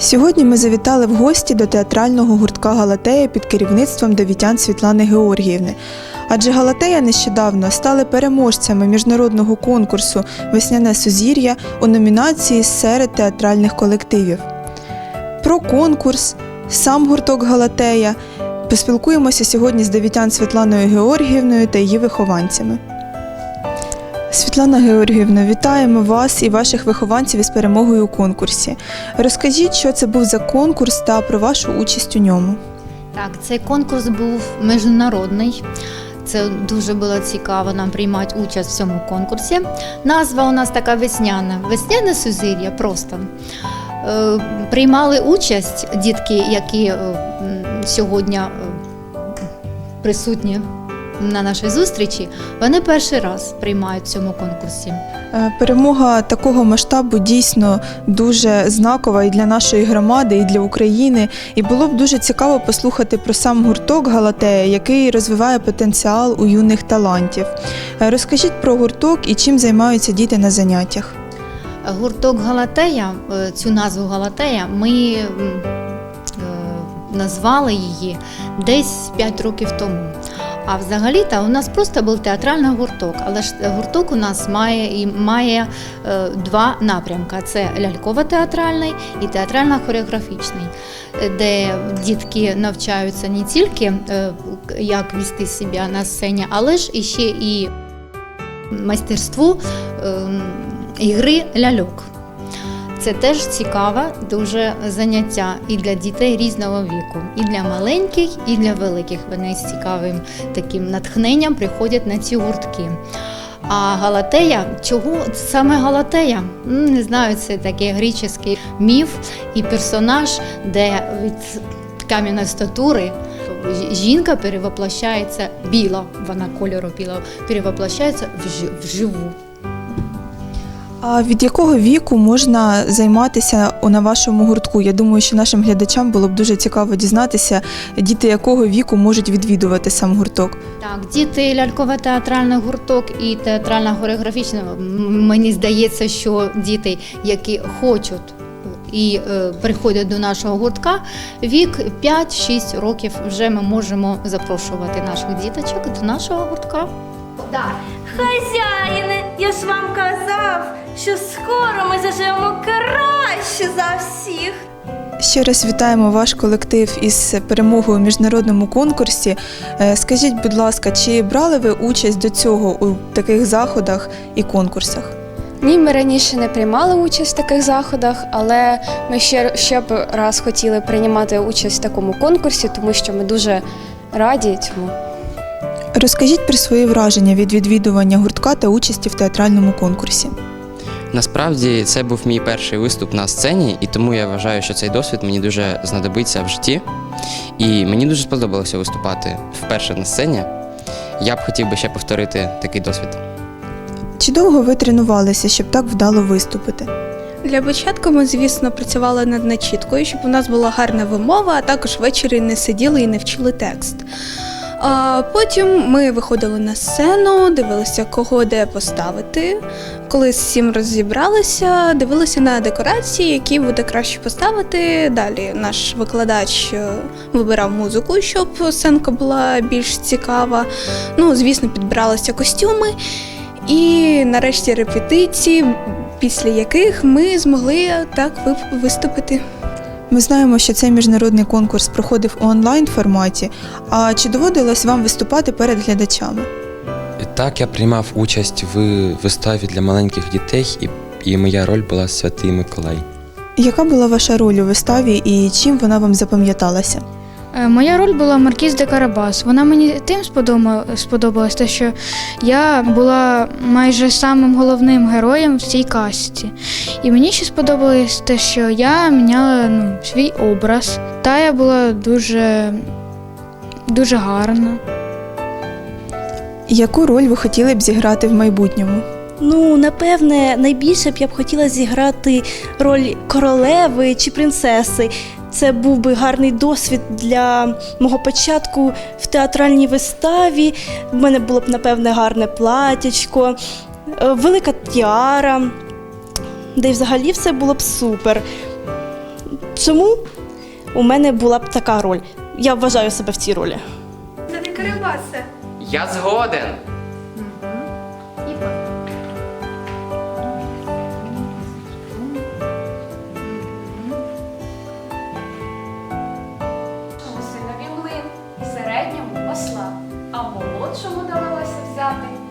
Сьогодні ми завітали в гості до театрального гуртка Галатея під керівництвом давітян Світлани Георгіївни. Адже Галатея нещодавно стали переможцями міжнародного конкурсу Весняне сузір'я у номінації серед театральних колективів. Про конкурс, сам гурток Галатея поспілкуємося сьогодні з давітян Світланою Георгіївною та її вихованцями. Світлана Георгіївна, вітаємо вас і ваших вихованців із перемогою у конкурсі. Розкажіть, що це був за конкурс та про вашу участь у ньому. Так, цей конкурс був міжнародний. Це дуже було цікаво нам приймати участь в цьому конкурсі. Назва у нас така весняна. Весняне сузір'я просто. Е, Приймали участь дітки, які е, сьогодні е, присутні на нашій зустрічі. Вони перший раз приймають в цьому конкурсі. Е, Перемога такого масштабу дійсно дуже знакова і для нашої громади, і для України. І було б дуже цікаво послухати про сам гурток Галатея, який розвиває потенціал у юних талантів. Е, Розкажіть про гурток і чим займаються діти на заняттях. Гурток Галатея, е, цю назву Галатея, ми назвали її десь 5 років тому. А взагалі-то у нас просто був театральний гурток, але ж гурток у нас має і має е, два напрямки: це ляльково-театральний і театрально-хореографічний, е, де дітки навчаються не тільки е, як вести себе на сцені, але ж і ще і майстерству ем, ігри ляльок. Це теж цікаве дуже заняття і для дітей різного віку, і для маленьких, і для великих. Вони з цікавим таким натхненням приходять на ці гуртки. А Галатея, чого саме Галатея? Не знаю, це такий греческий міф і персонаж, де від кам'яної статури жінка перевоплощається біла, вона кольору біла, перевоплощається в жи- вживу. А від якого віку можна займатися на вашому гуртку? Я думаю, що нашим глядачам було б дуже цікаво дізнатися, діти якого віку можуть відвідувати сам гурток. Так, діти ляльково-театральний гурток і театрально-хореографічний. Мені здається, що діти, які хочуть і е, приходять до нашого гуртка, вік 5-6 років вже ми можемо запрошувати наших діточок до нашого гуртка. Хазяїне, я ж вам казав, що скоро ми заживемо краще за всіх. Ще раз вітаємо ваш колектив із перемогою у міжнародному конкурсі. Е, Скажіть, будь ласка, чи брали ви участь до цього у таких заходах і конкурсах? Ні, ми раніше не приймали участь в таких заходах, але ми ще, ще б раз хотіли приймати участь в такому конкурсі, тому що ми дуже раді цьому. Розкажіть про свої враження від відвідування гуртка та участі в театральному конкурсі. Насправді це був мій перший виступ на сцені, і тому я вважаю, що цей досвід мені дуже знадобиться в житті. І мені дуже сподобалося виступати вперше на сцені. Я б хотів би ще повторити такий досвід. Чи довго ви тренувалися, щоб так вдало виступити? Для початку ми, звісно, працювали над начіткою, щоб у нас була гарна вимова, а також ввечері не сиділи і не вчили текст. А потім ми виходили на сцену, дивилися, кого де поставити. Коли з всім розібралися, дивилися на декорації, які буде краще поставити. Далі наш викладач е, вибирав музику, щоб сценка була більш цікава. Ну, звісно, підбиралися костюми. І нарешті репетиції, після яких ми змогли так виступити. Ми знаємо, що цей міжнародний конкурс проходив у онлайн форматі. А чи доводилось вам виступати перед глядачами? Так, я приймав участь в виставі для маленьких дітей, і, і моя роль була Святий Миколай. Яка була ваша роль у виставі і чим вона вам запам'яталася? Е, Моя роль була Маркіз де Карабас. Вона мені тим сподобалась, те, що я була майже самим головним героєм в цій касті. І мені ще сподобалось те, що я міняла ну, свій образ. Та я була дуже, дуже гарна. Яку роль ви хотіли б зіграти в майбутньому? Ну, напевне, найбільше б я б хотіла зіграти роль королеви чи принцеси. Це був би гарний досвід для мого початку в театральній виставі. В мене було б, напевне, гарне платячко, е, велика тіара, де й взагалі все було б супер. Чому у мене була б така роль? Я вважаю себе в цій ролі. Я згоден. от чому довелося взяти.